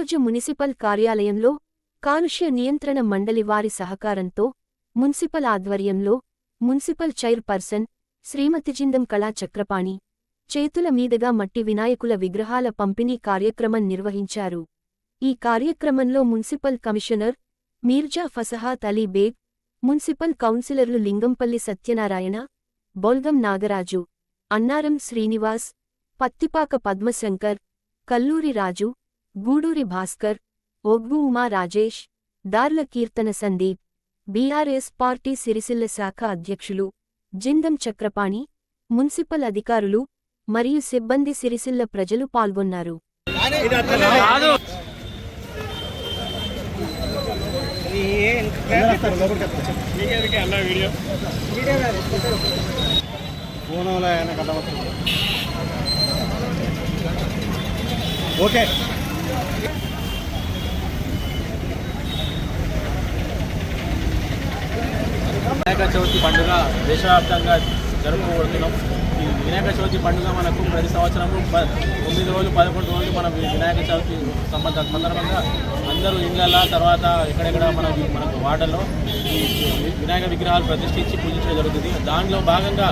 ఈరోజు మునిసిపల్ కార్యాలయంలో కాలుష్య నియంత్రణ మండలి వారి సహకారంతో మున్సిపల్ ఆధ్వర్యంలో మున్సిపల్ చైర్పర్సన్ శ్రీమతిజిందం కళా చక్రపాణి చేతుల మీదుగా మట్టి వినాయకుల విగ్రహాల పంపిణీ కార్యక్రమం నిర్వహించారు. ఈ కార్యక్రమంలో municipal commissioner Mirza Fasahath Ali Baig municipal కౌన్సిలర్లు లింగంపల్లి సత్యనారాయణ బొల్గం నాగరాజు అన్నారం శ్రీనివాస్ పత్తిపాక పద్మశంకర్ కల్లూరి రాజు గూడూరి భాస్కర్ ఒగ్గు ఉమా రాజేష్ దార్ల కీర్తన సందీప్ బీఆర్ఎస్ పార్టీ సిరిసిల్ల శాఖ అధ్యక్షులు జిందం చక్రపాణి మున్సిపల్ అధికారులు మరియు సిబ్బంది సిరిసిల్ల ప్రజలు పాల్గొన్నారు. ఓకే. వినాయక చవితి పండుగ దేశవ్యాప్తంగా జరుపుకోబడుతున్నాం. ఈ వినాయక చవితి పండుగ మనకు ప్రతి సంవత్సరము ప- తొమ్మిది రోజులు పదకొండు రోజులు మనం వినాయక చవితి సంబంధ సందర్భంగా అందరూ ఇళ్ళ తర్వాత ఎక్కడెక్కడ మన మనకు వాడలో వినాయక విగ్రహాలు ప్రతిష్ఠించి పూజించడం జరుగుతుంది. దాంట్లో భాగంగా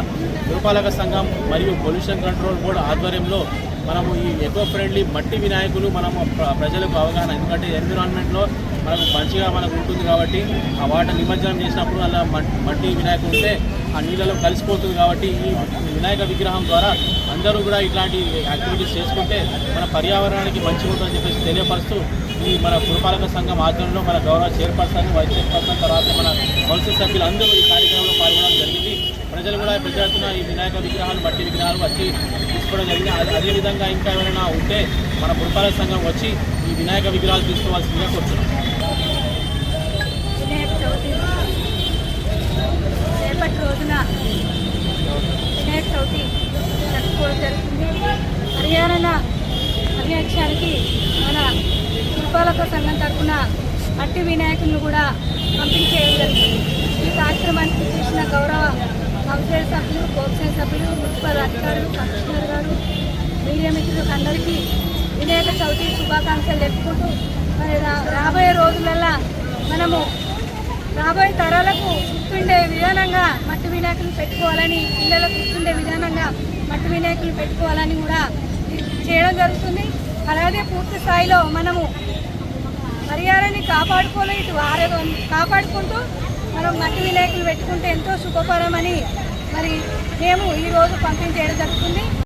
పురపాలక సంఘం మరియు పొల్యూషన్ కంట్రోల్ బోర్డు ఆధ్వర్యంలో మనము ఈ ఎకో ఫ్రెండ్లీ మట్టి వినాయకులు మనము ప్రజలకు అవగాహన ఎందుకంటే ఎన్విరాన్మెంట్లో మనకు మంచిగా మనకు ఉంటుంది కాబట్టి ఆ వాటర్ నిమజ్జనం చేసినప్పుడు అలా మట్టి వినాయకులు ఉంటే ఆ నీళ్ళలో కలిసిపోతుంది కాబట్టి ఈ వినాయక విగ్రహం ద్వారా అందరూ కూడా ఇట్లాంటి యాక్టివిటీస్ చేసుకుంటే మన పర్యావరణానికి మంచిగా ఉంటుందని చెప్పేసి తెలియపరుస్తూ ఈ మన పురపాలక సంఘం ఆధ్వర్యంలో మన గౌరవ చైర్పర్సన్ వైస్ చైర్పర్సన్ తర్వాత మన కౌన్సిల్ సభ్యులు అందరూ ఈ కార్యక్రమంలో పాల్గొనడం జరిగింది. ప్రజలు కూడా పెద్ద ఎత్తున ఈ వినాయక విగ్రహాలు మట్టి విగ్రహాలు వచ్చి తీసుకోవడం జరిగింది. అదే- అదేవిధంగా ఇంకా ఎవరైనా ఉంటే మన పురపాలక సంఘం వచ్చి ఈ వినాయక విగ్రహాలు తీసుకోవాల్సిందిగా కోరుతున్నాం వినాయక చవితి రేపటి రోజున వినాయక చవితి జరుపుకోవడం జరుగుతుంది పర్యావరణ పరిరక్షణకి మన పురపాలక సంఘం తరఫున మట్టి వినాయకులను కూడా పంపిణీ చేయడం జరిగింది. ఈ కార్యక్రమానికి చేసిన గౌరవ కౌన్సిలర్ సభ్యులు కోర్సన్ సభ్యులు మున్సిపల్ అధికారులు కమిషనర్ గారు మీడియా మిత్రులకు అందరికీ వినాయక చవితి శుభాకాంక్షలు చెప్పుకుంటూ మరి రా- రాబోయే రోజులల్లో మనము రాబోయే తరాలకు గుర్తుండే విధానంగా మట్టి వినాయకులు పెట్టుకోవాలని పిల్లలకు గుర్తుండే విధానంగా మట్టి వినాయకులు పెట్టుకోవాలని కూడా చేయడం జరుగుతుంది. అలాగే పూర్తి స్థాయిలో మనము పర్యావరణాన్ని కాపాడుకోలే ఇటు ఆరోగ్యం కాపాడుకుంటూ మనం మట్టి వినాయకులు పెట్టుకుంటే ఎంతో శుభకరమని మరి మేము ఈరోజు పంపిణీ చేయడం జరుగుతుంది.